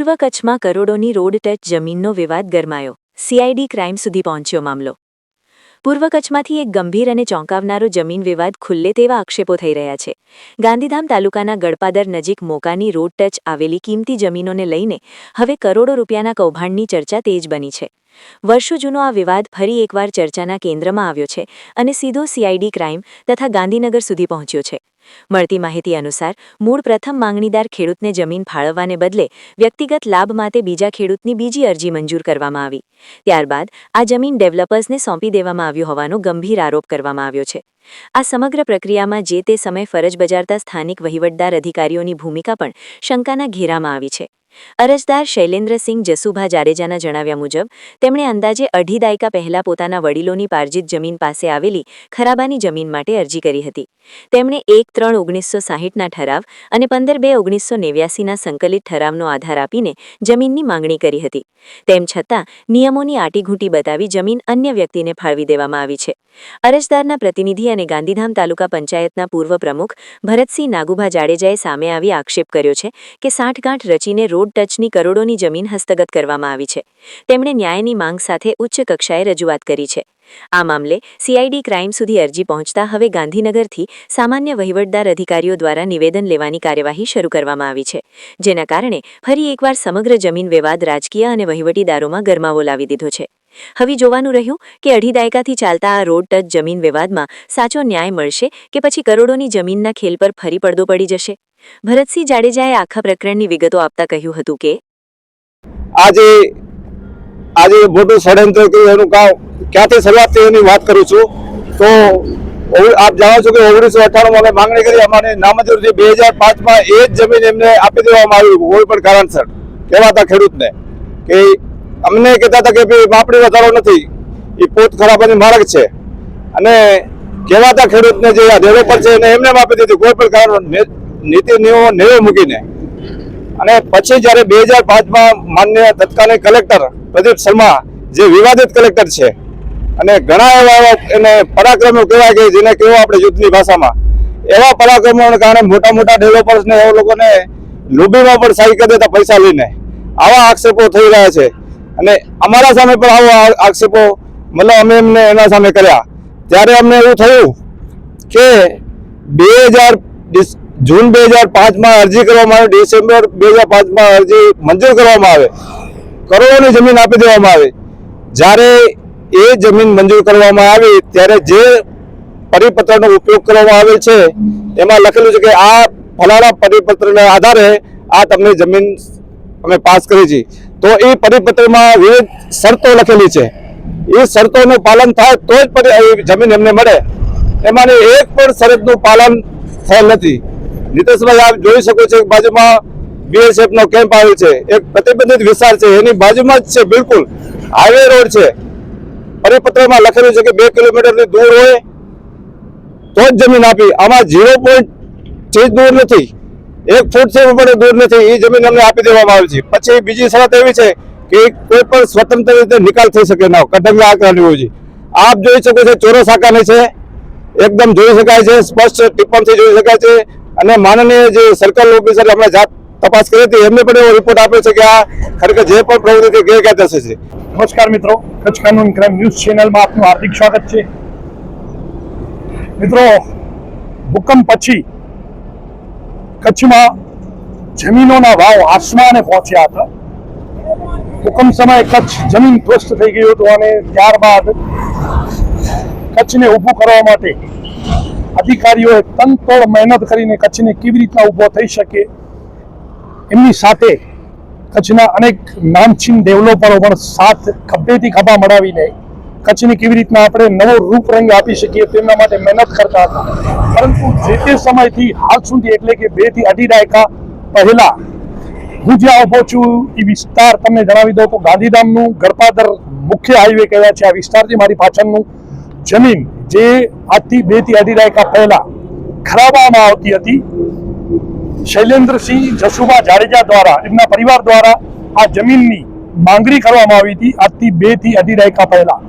પૂર્વ કચ્છમાં કરોડોની રોડ ટચ જમીનનો વિવાદ ગરમાયો. સીઆઈડી ક્રાઇમ સુધી પહોંચ્યો મામલો. પૂર્વ કચ્છમાંથી એક ગંભીર અને ચોંકાવનારો જમીન વિવાદ ખુલ્લે તેવા આક્ષેપો થઈ રહ્યા છે. ગાંધીધામ તાલુકાના ગડપાદર નજીક મોકાની રોડ ટચ આવેલી કિંમતી જમીનોને લઈને હવે કરોડો રૂપિયાના કૌભાંડની ચર્ચા તેજ બની છે. વર્ષો જૂનો આ વિવાદ ફરી એકવાર ચર્ચાના કેન્દ્રમાં આવ્યો છે અને સીધો સીઆઈડી ક્રાઇમ તથા ગાંધીનગર સુધી પહોંચ્યો છે. મળતી માહિતી અનુસાર, મૂળ પ્રથમ માંગણીદાર ખેડૂતને જમીન ફાળવવાને બદલે વ્યક્તિગત લાભ માટે બીજા ખેડૂતની બીજી અરજી મંજૂર કરવામાં આવી. ત્યારબાદ, આ જમીન ડેવલપર્સને સોંપી દેવામાં આવ્યું હોવાનો ગંભીર આરોપ કરવામાં આવ્યો છે. આ સમગ્ર પ્રક્રિયામાં જે તે સમય ફરજ બજારતા સ્થાનિક વહીવટદાર અધિકારીઓની ભૂમિકા પણ શંકાના ઘેરામાં આવી છે. અરજદાર શૈલેન્દ્રસિંહ જસુભા જાડેજાના જણાવ્યા મુજબ, તેમણે અંદાજે અઢી દાયકા પહેલા પોતાના વડીલોની પાર્જિત જમીન પાસે આવેલી ખરાબાની જમીન માટે અરજી કરી હતી. તેમણે એક ત્રણ ઓગણીસો સાહીઠના ઠરાવ અને પંદર બે ઓગણીસો નેવ્યાસીના સંકલિત ઠરાવનો આધાર આપીને જમીનની માંગણી કરી હતી. તેમ છતાં, નિયમોની આટીઘૂંટી બતાવી જમીન અન્ય વ્યક્તિને ફાળવી દેવામાં આવી છે. અરજદારના પ્રતિનિધિ અને ગાંધીધામ તાલુકા પંચાયતના પૂર્વ પ્રમુખ ભરતસિંહ નાગુભા જાડેજાએ સામે આવી આક્ષેપ કર્યો છે કે સાઠગાંઠ રચીને રોડ ટચની કરોડોની જમીન હસ્તગત કરવામાં આવી છે. તેમણે ન્યાયની માંગ સાથે ઉચ્ચ કક્ષાએ રજૂઆત કરી છે. આ મામલે સીઆઈડી ક્રાઇમ સુધી અરજી પહોંચતા હવે ગાંધીનગરથી સામાન્ય વહીવટદાર અધિકારીઓ દ્વારા નિવેદન લેવાની કાર્યવાહી શરૂ કરવામાં આવી છે. જેના કારણે ફરી એકવાર સમગ્ર જમીન વિવાદ રાજકીય અને વહીવટીદારોમાં ગરમાવો લાવી દીધો છે. હવે જોવાનું રહ્યું કે અઢી દાયકાથી ચાલતા આ રોડ ટચ જમીન વિવાદમાં સાચો ન્યાય મળશે કે પછી કરોડોની જમીનના ખેલ પર ફરી પડદો પડી જશે? ભરતસિંહ જાડેજાએ આખા પ્રકરણની વિગતો આપતા કહ્યું હતું કે, આજે આજે મોટું ષડયંત્ર કર્યું એનું ક્યાંથી શરૂઆત થઈ એની વાત કરું છું. તો આપ જાણો છો કે ઓગણીસો અઠ્ઠાણું અમે માંગણી કરી, અમારે નામંજૂર થઈ બે હજાર પાંચમાં એ જ જમીન એમને આપી દેવામાં આવી કોઈ પણ કારણસર. કહેવાતા ખેડૂતને કે અમને કહેતા હતા કે ભાઈ માપણી વધારો નથી. એ પોત ખરાબાની માર્ગ છે. અને કહેવાતા ખેડૂતને જે ડેવલપર છે એને એમને આપી દીધી. કોઈ પણ કારણ નીતિ નિયમો નેવે મૂકીને. અને પછી જ્યારે બે હજાર પાંચમાં માન્ય તત્કાલીન કલેક્ટર પ્રદીપ શર્મા, જે વિવાદિત કલેક્ટર છે, અને ઘણા એવા એવા એને પરાક્રમો કહેવાય કે જેને કહેવો આપણે યુદ્ધની ભાષામાં. એવા પરાક્રમોને કારણે મોટા મોટા ડેવલપર્સને એ લોકોને લોબીમાં પણ સાઈ કરી દેતા પૈસા લઈને. આવા આક્ષેપો થઈ રહ્યા છે. અને અમારા સામે પણ આવો આક્ષેપો, મતલબ અમે એમને એના સામે કર્યા. ત્યારે અમને એવું થયું કે બે હજાર જૂન બે હજાર પાંચમાં અરજી કરવામાં આવે, ડિસેમ્બર બે હજાર પાંચમાં અરજી મંજૂર કરવામાં આવે. કરોડોની જમીન આપી દેવામાં આવે. જ્યારે એ જમીન મંજૂર કરવામાં આવી, ત્યારે જે પરિપત્રનો ઉપયોગ કરવામાં આવે છે, એમાં લખેલું છે કે આ ફલાણા પરિપત્રના આધારે આ તમને જમીન અમે પાસ કરી છે. તો એ પરિપત્રમાં વિવિધ શરતો લખેલી છે. એ શરતોનું પાલન થાય તો જ જમીન એમને મળે. એમાંની એક પણ શરતનું પાલન થયેલ નથી. નીતેશભાઈ, આપ જોઈ શકો છો બાજુમાં બીએસએફ નો કેમ્પ આવ્યો છે. એક પ્રતિબંધિત વિસ્તાર છે. એની બાજુમાં જ છે બિલકુલ. હાઈવે રોડ છે. પરિપત્રમાં લખેલું છે કે બે કિલોમીટરની દૂર હોય તો જ જમીન આપી. આમાં ઝીરો પોઈન્ટ ચીજ દૂર નથી. એક ફૂટ છે પણ દૂર નથી. એ જમીન અમને આપી દેવામાં આવી છે. પછી બીજી શરત એવી છે કે કોઈ પણ સ્વતંત્ર રીતે નિકાલ થઈ શકે ના કટંગા આકારની હોય છે. આપ જોઈ શકો છો ચોરસ આકારની છે. એકદમ જોઈ શકાય છે, સ્પષ્ટ ટિપ્પણથી જોઈ શકાય છે. અને માનનીય જે સર્કલ ઓફિસર હમણાં જાત તપાસ કરી હતી, એમને પણ એવો રિપોર્ટ આપ્યો છે કે આ ખરેખર જે પણ પ્રવૃત્તિ ગેરકાયદેસર છે. નમસ્કાર મિત્રો, કચ્છ કાનૂન ક્રાઇમ ન્યૂઝ ચેનલમાં આપનું હાર્દિક સ્વાગત છે. મિત્રો, ભૂકંપ પછી કચ્છમાં જમીનોના ભાવ આસમાને પહોંચ્યા હતા. હુકમ સમયે કચ્છ જમીન ધ્વસ્ત થઈ ગયું હતું અને ત્યારબાદ કચ્છને ઊભું કરવા માટે અધિકારીઓએ તનતોડ મહેનત કરીને કચ્છને કેવી રીતના ઊભો થઈ શકે એમની સાથે કચ્છના અનેક નામચીન ડેવલપરો પણ સાથ ખભેથી ખભા મળાવીને કચ્છને કેવી રીતના આપણે નવો રૂપરંગ આપી શકીએ તેમના માટે મહેનત કરતા હતા. પરંતુ જે તે સમયથી હાલ સુધી એટલે કે બેથી અઢી દાયકા પહેલા હું જ્યાં ઊભો છું. એ વિસ્તાર તમને જણાવી દઉં તો ગાંધીધામનું ગડપાદર મુખ્ય હાઈવે કહેવાય છે. આ વિસ્તારથી મારી પાછળનું જમીન જે આજથી બેથી અઢી દાયકા પહેલા ખરાબવામાં આવતી હતી. શૈલેન્દ્રસિંહ જસુભા જાડેજા દ્વારા, એમના પરિવાર દ્વારા આ જમીનની માંગણી કરવામાં આવી હતી આજથી બેથી અઢી દાયકા પહેલા.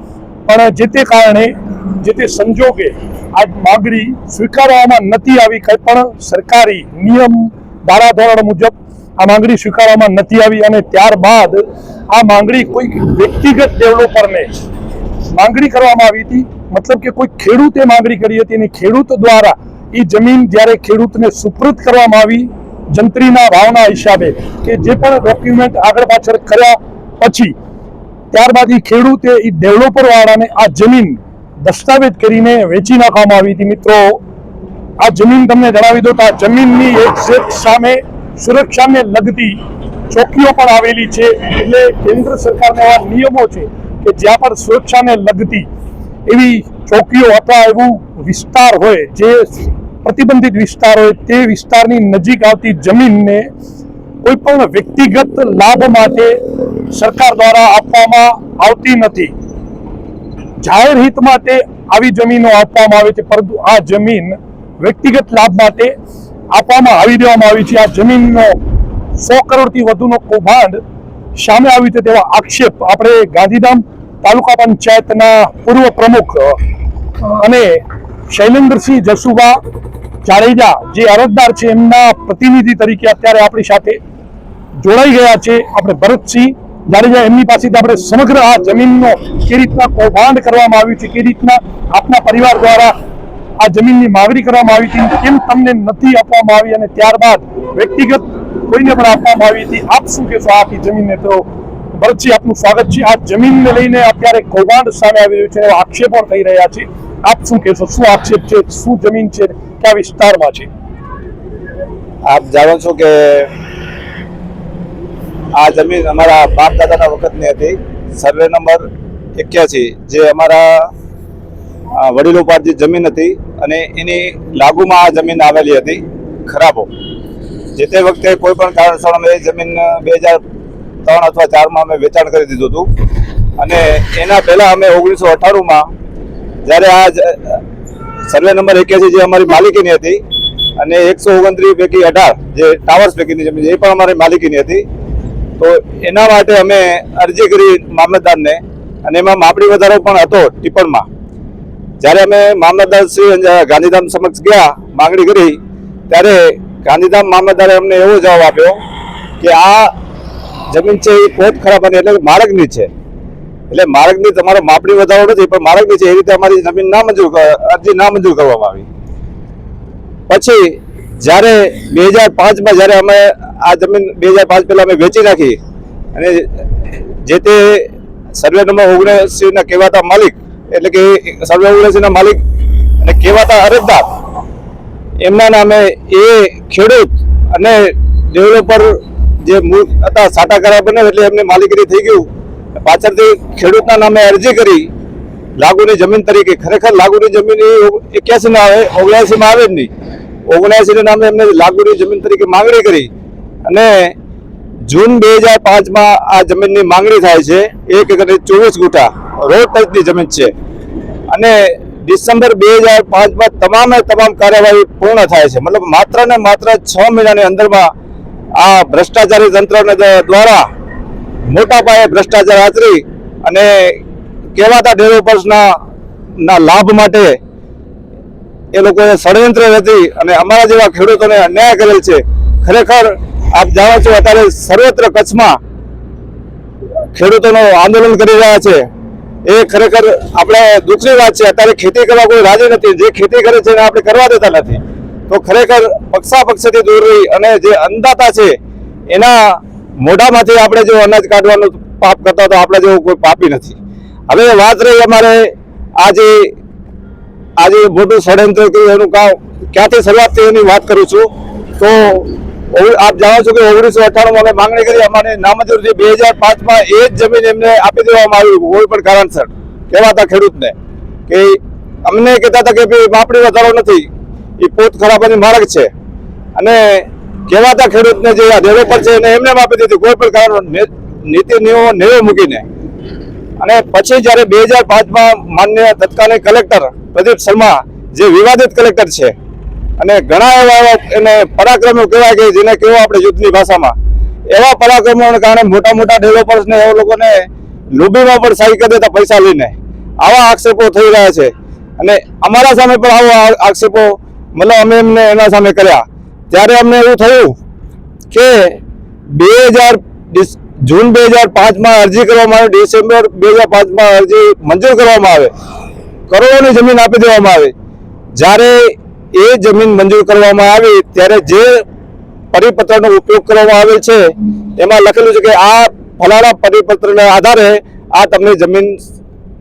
પણ જે તે કારણે, જે તે સંજોગે આ માંગણી સ્વીકારવામાં નથી આવી, કંઈ પણ સરકારી નિયમ, ધારાધોરણ મુજબ આ માંગણી સ્વીકારવામાં નથી આવી અને ત્યારબાદ આ માંગણી કોઈ વ્યક્તિગત ડેવલપરને માંગણી કરવામાં આવી હતી. મતલબ કે કોઈ ખેડૂતે માંગણી કરી હતી અને ખેડૂત દ્વારા એ જમીન જ્યારે ખેડૂતને સુપ્રત કરવામાં આવી, જંત્રીના ભાવના હિસાબે કે જે પણ ડોક્યુમેન્ટ આગળ પાછળ કર્યા પછી ત્યારબાદ એ ખેડૂતે એ ડેવલપરવાળાને આ જમીન દસ્તાવેજ કરીને વેચી નાખવામાં આવી હતી. મિત્રો, આ જમીન તમને જણાવી દો તો આ જમીનની એક સામે સુરક્ષાને લગતી ચોકીઓ પણ આવેલી છે. એટલે કેન્દ્ર સરકારના એવા નિયમો છે કે જ્યાં પણ સુરક્ષાને લગતી એવી ચોકીઓ અથવા એવું વિસ્તાર હોય, જે પ્રતિબંધિત વિસ્તાર હોય, તે વિસ્તારની નજીક આવતી જમીનને કોઈ પણ વ્યક્તિગત લાભ માટે સરકાર દ્વારા આપવામાં આવતી નથી. જાહેર હિત માટે આવી જમીનો આપવામાં આવે છે, પરંતુ આ જમીન વ્યક્તિગત લાભ માટે આપવામાં આવી દેવામાં આવી છે. આ જમીનનો સો કરોડથી વધુનો કૌભાંડ સામે આવ્યું છે તેવા આક્ષેપ આપણે ગાંધીધામ તાલુકા પંચાયતના પૂર્વ પ્રમુખ અને શૈલેન્દ્રસિંહ જસુભા જાડેજા જે અરજદાર છે, એમના પ્રતિનિધિ તરીકે અત્યારે આપણી સાથે જોડાઈ ગયા છે. આપણે ભરતસિંહ જાડેજા એમની પાસેથી આપણે સમગ્ર આ જમીનનો કે રીતના કૌભાંડ કરવામાં આવ્યું છે કે રીતના આપના પરિવાર દ્વારા આ જમીનની માવરી કરવામાં આવી હતી, કેમ તમને નથી આપવામાં આવી અને ત્યારબાદ વ્યક્તિગત કોઈને પણ આપવામાં આવી હતી? આપ શું કહેશો આખી જમીનને? તો ભરતસિંહ, આપનું સ્વાગત છે. આ જમીનને લઈને અત્યારે કૌભાંડ સામે આવી રહ્યું છે આક્ષેપો થઈ રહ્યા છે. આપ શું કહેશો? શું આક્ષેપ છે? શું જમીન છે? કયા વિસ્તારમાં છે? આપ જાણો છો કે આ જમીન અમારા બાપ દાદાના વખતની હતી. સર્વે નંબર એક્યાસી, જે અમારા વડીલો પાસે જે જમીન હતી અને એની લાગુમાં આ જમીન આવેલી હતી, ખરાબો. જે તે વખતે કોઈ પણ કારણસર અમે એ જમીન બે હજાર ત્રણ અથવા ચારમાં અમે વેચાણ કરી દીધું હતું. અને એના પહેલાં અમે ઓગણીસો અઠ્ઠાણુંમાં જ્યારે આ સર્વે નંબર એક્યાસી જે અમારી માલિકીની હતી અને એકસો ઓગણત્રીસ પૈકી અઢાર જે ટાવર્સ પૈકીની જમીન એ પણ અમારી માલિકીની હતી. તો એના માટે અમે અરજી કરી મામલતદારને. અને એમાં માપણી વધારો પણ હતો ટિપ્પણમાં. જ્યારે અમે મામલતદાર શ્રી ગાંધીધામ સમક્ષ ગયા, માંગણી કરી, ત્યારે ગાંધીધામ મામલતદારે અમને એવો જવાબ આપ્યો કે આ જમીન છે એ કોટ ખરાબ અને એટલે માર્ગની છે. એટલે માર્ગની તમારો માપણી વધારો નથી, પણ માર્ગની છે, એ રીતે અમારી જમીન ના મંજૂર અરજી ના મંજૂર કરવામાં આવી. પછી જ્યારે બે હજાર પાંચમાં જ્યારે અમે આ જમીન બે હજાર પાંચ પહેલાં અમે વેચી નાખી અને જે તે સર્વે નંબર ઓગણસીના કહેવાતા માલિક, એટલે કે સર્વે ઓગણસીના માલિક અને કહેવાતા અરજદાર, એમના નામે એ ખેડૂત અને ડેવલપર જે મૂળ હતા સાટા કરાર બને એટલે એમની માલિકીની થઈ ગયું. પાછળથી ખેડૂતના નામે અરજી કરી. લાગુની જમીન તરીકે ખરેખર લાગુની જમીન એ એક્યાસીમાં આવે, ઓગણસીમાં આવે જ નહીં. ઓગણસી નામે એમને લાગુની જમીન તરીકે માંગણી કરી અને જૂન બે હજાર પાંચમાં આ જમીનની માંગણી થાય છે. એક એકરે ચોવીસ ગુટા રોડ ટચની જમીન છે. અને ડિસેમ્બર બે હજાર પાંચમાં તમામે તમામ કાર્યવાહી પૂર્ણ થાય છે. મતલબ માત્ર ને માત્ર છ મહિનાની અંદરમાં આ ભ્રષ્ટાચારી તંત્રને દ્વારા મોટા પાયે ભ્રષ્ટાચાર આચરી અને કહેવાતા ડેવલપર્સના લાભ માટે એ લોકોએ ષડયંત્ર રચી અને અમારા જેવા ખેડૂતોને અન્યાય કરેલ છે. ખરેખર આપ જાણો છો, અત્યારે સર્વત્ર કચ્છમાં ખેડૂતોનો આંદોલન કરી રહ્યા છે. એ ખરેખર આપણે દુઃખની વાત છે, અત્યારે ખેતી કરવા કોઈ રાજી નથી. જે ખેતી કરે છે એને આપણે કરવા દેતા નથી. તો ખરેખર પક્ષા પક્ષથી દૂર રહી અને જે અંદાતા છે, એના મોઢામાંથી આપણે જો અનાજ કાઢવાનું પાપ કરતા તો આપણા જેવું કોઈ પાપી નથી. હવે વાત રહી અમારે આજે આજે મોટું ષડયંત્ર કર્યું, એનું કામ ક્યાંથી શરૂઆત થઈ એની વાત કરું છું. તો આપ જાણો છો કે ઓગણીસો અઠ્ઠાણું અમે માંગણી કરી, અમારે નામંજૂર થઈ બે હજાર પાંચમાં એ જ જમીન એમને આપી દેવામાં આવી, કોઈ પણ કારણસર. કહેવાતા ખેડૂતને કે અમને કહેતા હતા કે ભાઈ, માપણી વધારો નથી એ પોત ખરાબાની માર્ગ છે. અને કહેવાતા ખેડૂતને જે ડેવલપર છે એને એમને આપી દીધી, કોઈ પણ કારણ નીતિ નિયમો નેવે મૂકીને અને પછી જ્યારે બે હજાર પાંચમાં માન્ય તત્કાલીન કલેક્ટર પ્રદીપ શર્મા, જે વિવાદિત કલેક્ટર છે, અને ઘણા એવા એને પરાક્રમો કહેવાય કે જેને કેવો આપણે યુદ્ધની ભાષામાં. એવા પરાક્રમોને કારણે મોટા મોટા ડેવલપર્સને એવા લોકોને લોબીમાં પણ સાઈ કરી દેતા પૈસા લઈને આવા આક્ષેપો થઈ રહ્યા છે. અને અમારા સામે પણ આવા આક્ષેપો, મતલબ અમે એમને એના સામે કર્યા. ત્યારે અમને એવું થયું કે બે હજાર જૂન બે હજાર પાંચમાં અરજી કરવામાં આવે, ડિસેમ્બર બે હજાર પાંચમાં અરજી મંજૂર કરવામાં આવે, કરોડોની જમીન આપી દેવામાં આવે. જ્યારે એ જમીન મંજૂર કરવામાં આવી, ત્યારે જે પરિપત્રનો ઉપયોગ કરવામાં આવે છે, એમાં લખેલું છે કે આ ફલાણા પરિપત્રના આધારે આ તમને જમીન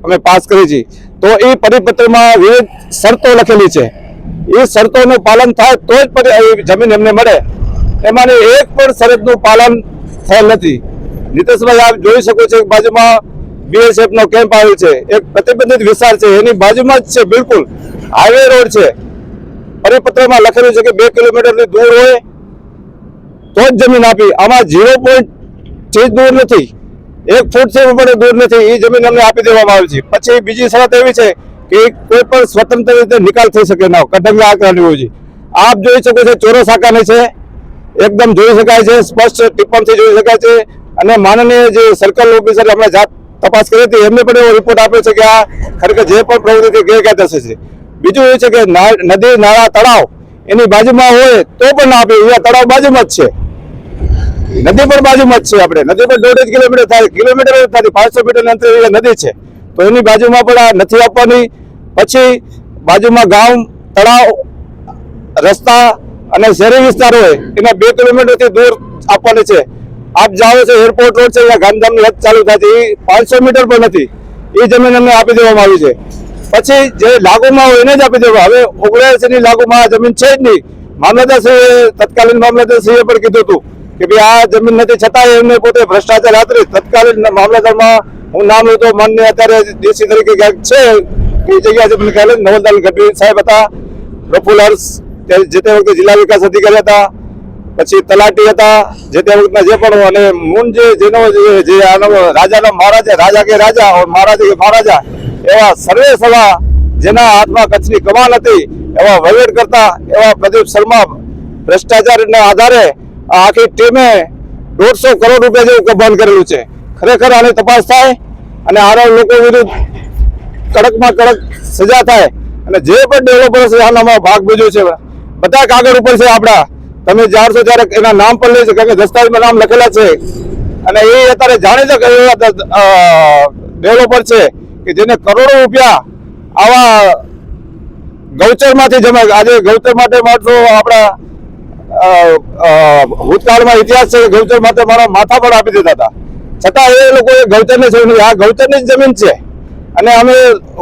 અમે પાસ કરી છે. તો એ પરિપત્રમાં વિવિધ શરતો લખેલી છે. એ શરતોનું પાલન થાય તો જ જમીન એમને મળે. એમાંની એક પણ શરતનું પાલન થયેલ નથી. નીતિશભાઈ, આપ જોઈ શકો છો બાજુમાં બીએસએફ નો કેમ્પ આવેલ છે. એક પ્રતિબંધિત વિસ્તાર છે. એની બાજુમાં જ છે બિલકુલ. હાઈવે રોડ છે. પરિપત્રમાં લખેલું છે કે બે કિલોમીટરથી દૂર હોય તો જ જમીન આપી. આમાં ઝીરો પોઈન્ટ ચીજ દૂર નથી. એક ફૂટ છે પણ દૂર નથી. એ જમીન અમને આપી દેવામાં આવી છે. પછી બીજી શરત એવી છે કે કોઈ પણ સ્વતંત્ર રીતે નિકાલ થઈ શકે ના કટંગા આકારની હોય છે આપ જોઈ શકો છો ચોરસ આકારની છે. એકદમ જોઈ શકાય છે. સ્પષ્ટ ટિપ્પણથી જોઈ શકાય છે. અને માનનીય જે સર્કલ ઓફિસર આપણે જાત તપાસ કરી હતી, એમને પણ એવો રિપોર્ટ આપ્યો છે કે આ ખરેખર જે પણ પ્રવૃત્તિ ગેરકાયદેસર છે. બીજું એ છે કે નદી, નાળા, તળાવ એની બાજુમાં હોય તો પણ ના આપે, અહીંયા તળાવ બાજુમાં જ છે. નદી પણ બાજુમાં જ છે આપણે. નદી પર દોઢ કિલોમીટર થાય કિલોમીટર થાય, પાંચસો મીટર અંતરે નદી છે. તો એની બાજુમાં પણ આ નથી આપવાની. પછી બાજુમાં ગામ, તળાવ, રસ્તા અને શહેરી વિસ્તાર હોય એના બે કિલોમીટરથી દૂર આપવાની છે. આપ જાઓ છો એરપોર્ટ રોડ છે ત્યાં ગાંધીધામની હદ ચાલુ થતી પાંચસો મીટર પણ નથી. એ જમીન અમને આપી દેવામાં આવી છે. પછી જે લાગુમાં હોય એને જ આપી દેવા હવે ઓગણએસીની લાગુમાં આ જમીન છે જ નહીં. મામલતદારશ્રીએ તત્કાલીન મામલતદારશ્રીએ પણ કીધું હતું કે ભાઈ આ જમીન નથી છતાં એમને પોતે ભ્રષ્ટાચાર આતરી તત્કાલીન મામલતદારમાં હું નામ લેતો માન્ય અત્યારે દેશી તરીકે ક્યાંક છે. એ જગ્યા છે મને ખ્યાલ નવલદાલ ગઢવી સાહેબ હતા. પ્રફુલ હર્ષ તે જે તે વખતે જિલ્લા વિકાસ અધિકારી હતા. પછી તલાટી હતા, જે તે વખતના જે પણ અને મૂન જે, જેનો જે- રાજાના મહારાજા, રાજા કે રાજા, ઓર મહારાજા કે મહારાજા, એવા સર્વે સવા જેના હાથમાં કચ્છની કમાન હતી, એવા વહીવટ કરતા, એવા પ્રદીપ શર્મા ભ્રષ્ટાચારના આધારે આખી ટીમે દોઢસો કરોડ રૂપિયા જેવું કબાન કરેલું છે. ખરેખર આની તપાસ થાય અને આરો લોકો વિરુદ્ધ કડકમાં કડક સજા થાય અને જે પણ ડેવલપર છે, આનામાં ભાગ ભજ્યો છે, બધા કાગળ ઉપર છે આપણા. તમે જાણશો ત્યારે એના નામ પણ લઈ કારણ કે દસ્તાવેજમાં નામ લખેલા છે. અને એ અત્યારે જાણીતા ડેવલપર છે કે જેને કરોડો રૂપિયા આવા ગૌચરમાંથી જમા, આજે ગૌચર માટે માણસો આપણા ભૂતકાળમાં ઇતિહાસ છે ગૌચર માટે મારા માથા પર આપી દીધા હતા. છતાં એ લોકો એ ગૌચરને છોડી આ ગૌચરની જ જમીન છે. અને અમે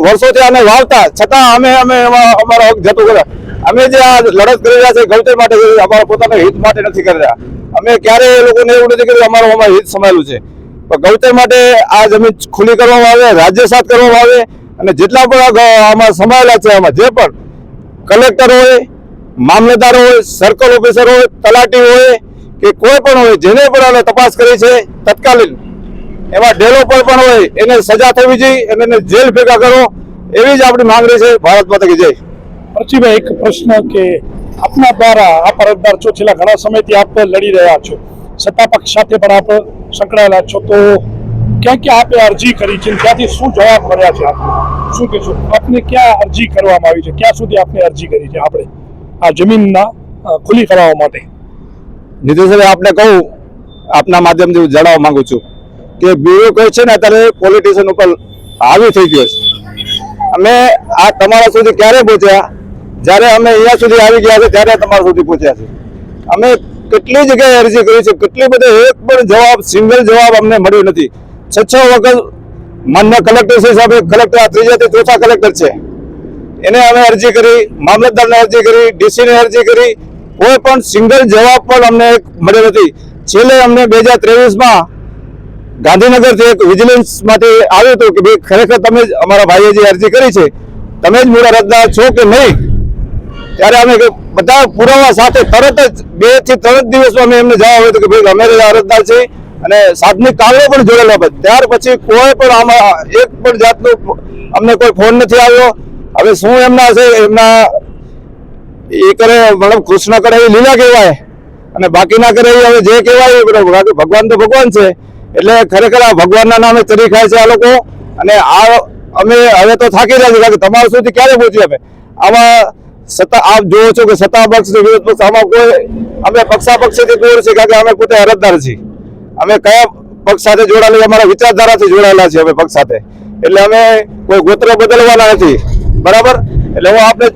વર્ષોથી આને વાવતા, છતાં અમે અમે એમાં અમારો હક જતો કર્યા અમે જે આ લડત કરી રહ્યા છે ગૌચર માટે અમારા પોતાના હિત માટે નથી કરી રહ્યા. અમે ક્યારેય એ લોકોને એવું નથી કર્યું, અમારું અમારું હિત સમાયેલું છે. પણ ગૌચર માટે આ જમીન ખુલ્લી કરવામાં આવે, રાજ્ય સાત કરવામાં આવે અને જેટલા પણ આમાં સમાયેલા છે આમાં, જે પણ કલેક્ટર હોય, મામલતદાર હોય, સર્કલ ઓફિસર હોય, તલાટી હોય, કે કોઈ પણ હોય, જેને પણ અમે તપાસ કરી છે, તત્કાલીન એમાં ડેવલપર પણ હોય, એને સજા થવી જોઈએ અને એને જેલ ભેગા કરો, એવી જ આપણી માંગણી છે. ભારત માતા કી જય. પરચીભાઈ એક પ્રશ્ન કે આપના દ્વારા આપ અરજદાર છો, છેલ્લા ઘણા સમયથી આપ લડી રહ્યા છો. સત્તા પક્ષ સાથે પણ આપ સંકળાયેલા છો. તો ક્યાં ક્યાં આપે અરજી કરી છે ત્યાંથી શું જવાબ મળ્યા છે આપને? શું કહેશો? આપને ક્યાં અરજી કરવામાં આવી છે? ક્યાં સુધી આપને અરજી કરી છે આપણે? આ જમીનના ખુલી કરાવવા માટે. નીતિશભાઈ આપને કહું, આપના માધ્યમથી હું જણાવવા માંગુ છું કે કહે છે ને, અત્યારે પોલિટિશિયન ઉપર હાવી થઈ ગયો છે. અમે આ તમારા સુધી ક્યારે પહોંચ્યા? જ્યારે અમે અહીંયા સુધી આવી ગયા છે, ત્યારે તમારા સુધી પહોંચ્યા છે. અમે કેટલી જગ્યાએ અરજી કરી છે, કેટલી બધી એક પણ જવાબ, સિંગલ જવાબ અમને મળ્યો નથી. છ છ વખત માન્ય કલેક્ટર શ્રી સાહેબ, કલેક્ટર આ ત્રીજાથી ચોથા કલેક્ટર છે. એને અમે અરજી કરી, મામલતદારને અરજી કરી, ડીસીને અરજી કરી. કોઈ પણ સિંગલ જવાબ પણ અમને મળ્યો નથી. છેલ્લે અમને બે હજાર ત્રેવીસમાં ગાંધીનગરથી એક વિજિલન્સ માટે આવ્યું હતું કે ભાઈ ખરેખર તમે જ અમારા ભાઈએ જે અરજી કરી છે, તમે જ મૂળ અરજદાર છો કે નહીં? ત્યારે અમે બધા પુરાવા સાથે તરત જ બેથી ત્રણ દિવસમાં અમે એમને જવાબ આવ્યો કે ભાઈ અમે અરજદાર છીએ અને સાધનિક કાગળો પણ જોડેલો હતો ત્યાર પછી કોઈ પણ આમાં એક પણ જાતનું અમને કોઈ ફોન નથી આવ્યો. હવે શું એમના છે, એમના એ કરે, મતલબ કૃષ્ણ કરે એ લીલા કહેવાય. અને બાકીના કરે એ હવે જે કહેવાય ભગવાન તો ભગવાન છે. એટલે ખરેખર આ ભગવાનના નામે તરી ખાય છે આ લોકો. અને આ અમે હવે તો થાકી રહ્યા છીએ કે તમારા સુધી ક્યારે પહોંચી અમે? આમાં સત્તા આપ જોવો છો કે સત્તા પક્ષ વિરોધ પક્ષ, આમાં કોઈ અમે પક્ષાપક્ષીથી દૂર છે કારણ કે અમે પોતે અરજદાર છીએ. અમે કયા પક્ષ સાથે જોડાયેલા અમારા વિચારધારાથી જોડાયેલા છીએ અમે પક્ષ સાથે. એટલે અમે કોઈ ગોત્ર બદલવાના નથી. બરાબર? એટલે હું આપને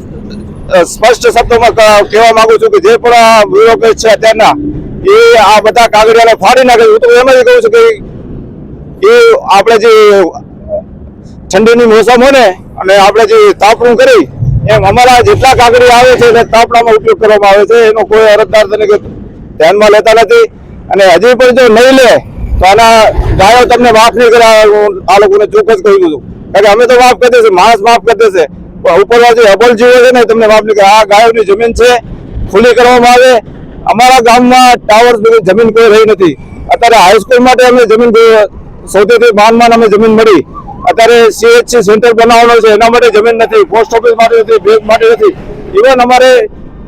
સ્પષ્ટ શબ્દોમાં કહેવા માંગુ છું કે જે પણ આ બ્યુરોક્રેટ છે અત્યારના, એ આ બધા કાગળિયાને ફાડી નાખે હું તો એમ જ કહું છું કે એ આપણે જે ઠંડીની મોસમ હોય ને, અને આપણે જે તાપણું કરી એમ અમારા જેટલા કાગળી આવે છે એને તાપડામાં ઉપયોગ કરવામાં આવે છે, એનો કોઈ અરજદાર તરીકે ધ્યાનમાં લેતા નથી. અને હજી પણ જો નહીં લે, તો આના ગાયો તમને માફ નહીં કરે આ લોકોને ચોક્કસ કહી દઉં કારણ કે અમે તો માફ કરી દેશે માણસ માફ કરી દેશે પણ ઉપરવાળા જે અબલ જીવો છે ને તમને માફ નહીં કરે આ ગાયોની જમીન છે, ખુલ્લી કરવામાં આવે. અમારા ગામમાં ટાવર જમીન કોઈ રહી નથી. અત્યારે હાઈસ્કૂલ માટે અમે જમીન સૌથી માન માન અમે જમીન મળી. અત્યારે સીએચસી સેન્ટર બનાવવાનો છે. એના માટે જમીન નથી. પોસ્ટ ઓફિસ માટે નથી. બેંક માટે નથી. ઇવન અમારે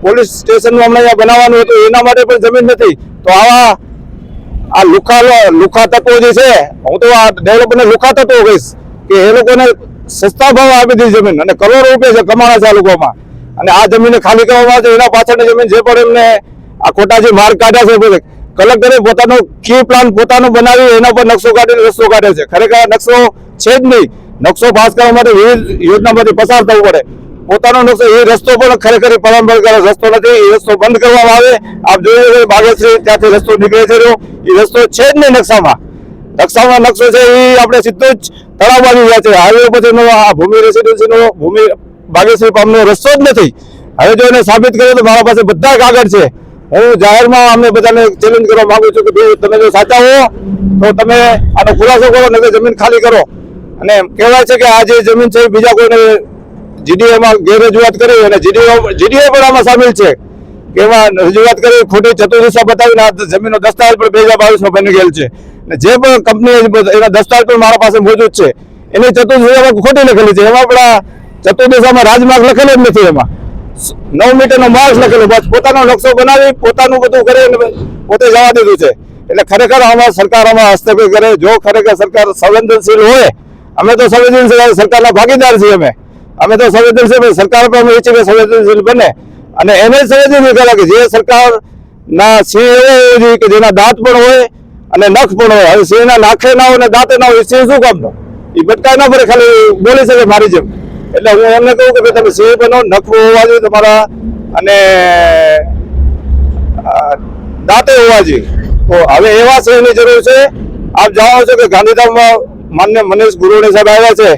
પોલીસ સ્ટેશન હમણાં બનાવવાનું હતું. એના માટે પણ જમીન નથી. તો આવા આ લુખા લુખા તત્વો જે છે, હું તો આ ડેવલપરને લુખા તત્વો કહીશ કે એ લોકોને સસ્તા ભાવ આપી દીધી જમીન અને કરોડો રૂપિયા છે કમાણા છે આ લોકોમાં. અને આ જમીન ખાલી કરવામાં આવે છે એના પાછળની જમીન જે પણ એમને આ ખોટા જે માર્ગ કાઢ્યા છે બધે, કલેક્ટરે પોતાનો કી પ્લાન પોતાનો બનાવી, એના પર નકશો કાઢીને રસ્તો કાઢ્યો છે. ખરેખર નકશો છે જ નહીં. નકશો પાસ કરવા માટે વિવિધ યોજનામાંથી પસાર થવું પડે. પોતાનો નકશો એ રસ્તો પણ ખરેખર પરંપરાગત રસ્તો નથી, એ રસ્તો બંધ કરવામાં આવે. આપ કે બાગેશ્રી ત્યાંથી રસ્તો નીકળે છે. એ રસ્તો છે જ નહીં નકશામાં. નકશામાં નકશો છે એ આપણે સીધો જ તળાવ બાજુ છે. હાઈવે પછીનો આ ભૂમિ રેસિડેન્સીનો ભૂમિ બાગેશ્રી પામનો રસ્તો જ નથી. હવે જો એને સાબિત કરે તો મારા પાસે બધા કાગળ છે. હું જાહેરમાં અમને બધાને ચેલેન્જ કરવા માંગુ છું કે ભાઈ તમે જો સાચા હો, તો તમે આનો ખુલાસો કરો નહીં જમીન ખાલી કરો. અને કહેવાય છે કે આ જે જમીન છે બીજા કોઈને જીડીએમાં ગેરરજૂઆત કરી અને જીડીઓ જીડીએ પણ આમાં સામેલ છે એમાં રજૂઆત કરી, ખોટી ચતુર્દશા બતાવીને આ જમીનનો દસ્તાવેજ પણ બે હજાર બાવીસમાં બની ગયેલ છે. અને જે પણ કંપની એના દસ્તાવેજ પણ મારા પાસે મોજૂદ છે. એની ચતુર્દશામાં ખોટી લખેલી છે. એમાં પણ ચતુર્દશામાં રાજમાર્ગ લખેલો જ નથી એમાં. નવ મીટરનો માર્ગ લખેલો. બસ પોતાનો નકશો બનાવી, પોતાનું બધું કરે પોતે જવા દીધું છે. એટલે ખરેખર આમાં સરકાર આમાં હસ્તક્ષેપ કરે. જો ખરેખર સરકાર સંવેદનશીલ હોય અમે તો સંવેદનશીલ સરકારના ભાગીદાર છીએ અમે. અમે તો સંવેદનશીલ સરકાર પણ અમે ઈચ્છીએ સંવેદનશીલ બને. અને એને સંવેદનશીલ કરે કે જે સરકારના સિંહ એવો હોવો જોઈએ કે જેના દાંત પણ હોય અને નખ પણ હોય. હવે સિંહના નાખે ના હોય અને દાંતે ના હોય સિંહ શું કામનો? એ બટકાય ના પડે ખાલી બોલી શકે મારી જેમ. એટલે હું એમને કહું કે ભાઈ તમે સિંહ બનો, નખ હોવા જોઈએ તમારા અને દાંતે હોવા જોઈએ. તો હવે એવા સિંહની જરૂર છે. આપ જાણો છો કે ગાંધીધામમાં માન્ય મનીષ ગુરુણી સાહેબ આવ્યા છે.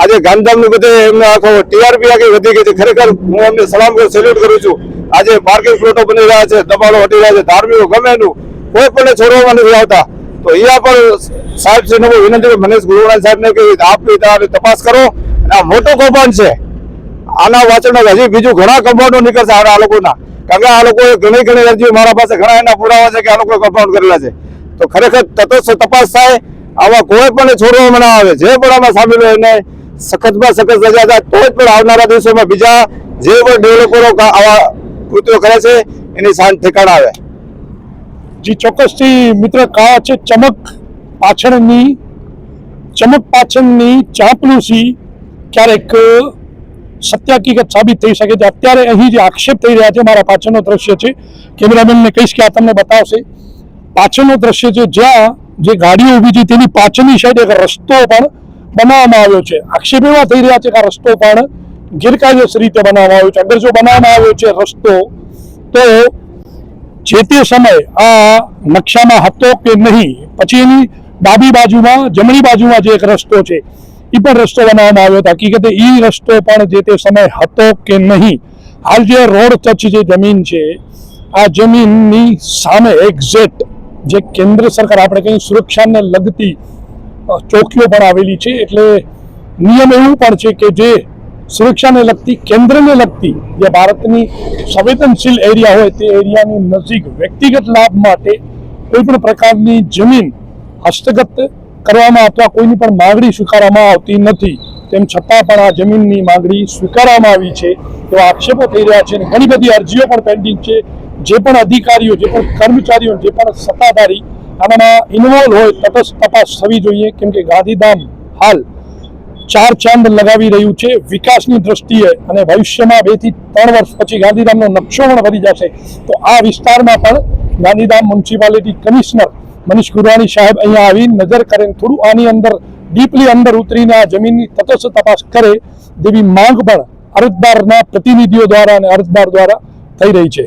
આજે ગાંધીધામની બધે એમને આખો ટીઆરપી આગળ વધી ગઈ છે. ખરેખર હું એમને સલામ સેલ્યુટ કરું છું. આજે પાર્કિંગ પ્લોટો બની રહ્યા છે, દબાણો હટી રહ્યા છે, ધાર્મિકો ગમે એનું કોઈ પણ છોડવામાં નથી આવતા. તો અહીંયા પણ સાહેબ શ્રીને હું વિનંતી મનીષ ગુરુવાણી સાહેબને કે આપની તારી તપાસ કરો. અને આ મોટું કૌભાંડ છે. આના વાંચનો હજી બીજું ઘણા કૌભાંડો નીકળશે આ લોકોના. કારણ કે આ લોકોએ ઘણી ઘણી અરજીઓ મારા પાસે ઘણા એના પુરાવા છે કે આ લોકોએ કૌભાંડ કરેલા છે. તો ખરેખર તટસ્થ તપાસ થાય આવા કોઈ પણ છોડવામાં ના આવે. જે પણ આમાં સામેલ હોય એને સખતમાં સખત સજા થાય તો જ પણ આવનારા દિવસોમાં બીજા જે પણ ડેવલપરો આવા કૃત્યો કરે છે, એની શાંત ઠેકાણા આવે. જી, ચોક્કસથી મિત્ર કહા છે ચમક પાછળની ચમક પાછળની ચાપલુસી ક્યારેક સત્ય હકીકત સાબિત થઈ શકે છે. અત્યારે અહીં જે આક્ષેપ થઈ રહ્યા છે, મારા પાછળનો દ્રશ્ય છે. કેમેરામેનને કહીશ કે આ તમને બતાવશે. પાછળનો દ્રશ્ય છે, જ્યાં જે ગાડીઓ ઊભી છે તેની પાછળની સાઈડ એક રસ્તો પણ બનાવવામાં આવ્યો છે. આક્ષેપ એવા થઈ રહ્યા છે કે આ રસ્તો પણ ગેરકાયદેસર રીતે બનાવવામાં આવ્યો છે. અગર જો બનાવવામાં આવ્યો છે રસ્તો, તો જે તે સમય આ નકશામાં હતો કે નહીં, પછી એની ડાબી બાજુમાં, જમણી બાજુમાં જે એક રસ્તો છે એ પણ રસ્તો બનાવવામાં આવ્યો હતો. હકીકતે એ રસ્તો પણ જે તે સમય હતો કે નહીં, હાલ જે રોડ ટચ જે જમીન છે, આ જમીનની સામે એક્ઝેક્ટ જે કેન્દ્ર સરકાર આપણે કહીએ સુરક્ષાને લગતી ચોકીઓ પણ આવેલી છે. એટલે નિયમ એવું પણ છે કે જે સુરક્ષાને લગતી, કેન્દ્રને લગતી જે ભારતની સંવેદનશીલ એરિયા હોય તે એરિયાની નજીક વ્યક્તિગત લાભ માટે કોઈ પણ પ્રકારની જમીન હસ્તગત કરવામાં અથવા કોઈની પણ માંગણી સ્વીકારવામાં આવતી નથી. તેમ છતાં પણ આ જમીનની માંગણી સ્વીકારવામાં આવી છે. એવા આક્ષેપો થઈ રહ્યા છે અને ઘણી બધી અરજીઓ પણ પેન્ડિંગ છે. જે પણ અધિકારીઓ, જે પણ કર્મચારીઓ, જે પણ સત્તાધારી આમાં ઇન્વોલ્વ હોય, તટસ્થ તપાસ થવી જોઈએ. કેમ કે ગાંધીધામ હાલ ચાર ચાંદ લગાવી રહ્યું છે વિકાસની દ્રષ્ટિએ અને ભવિષ્યમાં બેથી ત્રણ વર્ષ પછી ગાંધીધામનો નકશો પણ બની જશે. તો આ વિસ્તારમાં પણ ગાંધીધામ મ્યુનિસિપાલિટી કમિશનર મનીષ ગુરવાણી સાહેબ અહીંયા આવી, નજર કરે થોડું આની અંદર, ડીપલી અંદર ઉતરીને આ જમીનની તટસ્થ તપાસ કરે તેવી માંગ પણ અરજદારના પ્રતિનિધિઓ દ્વારા અને અરજદાર દ્વારા થઈ રહી છે.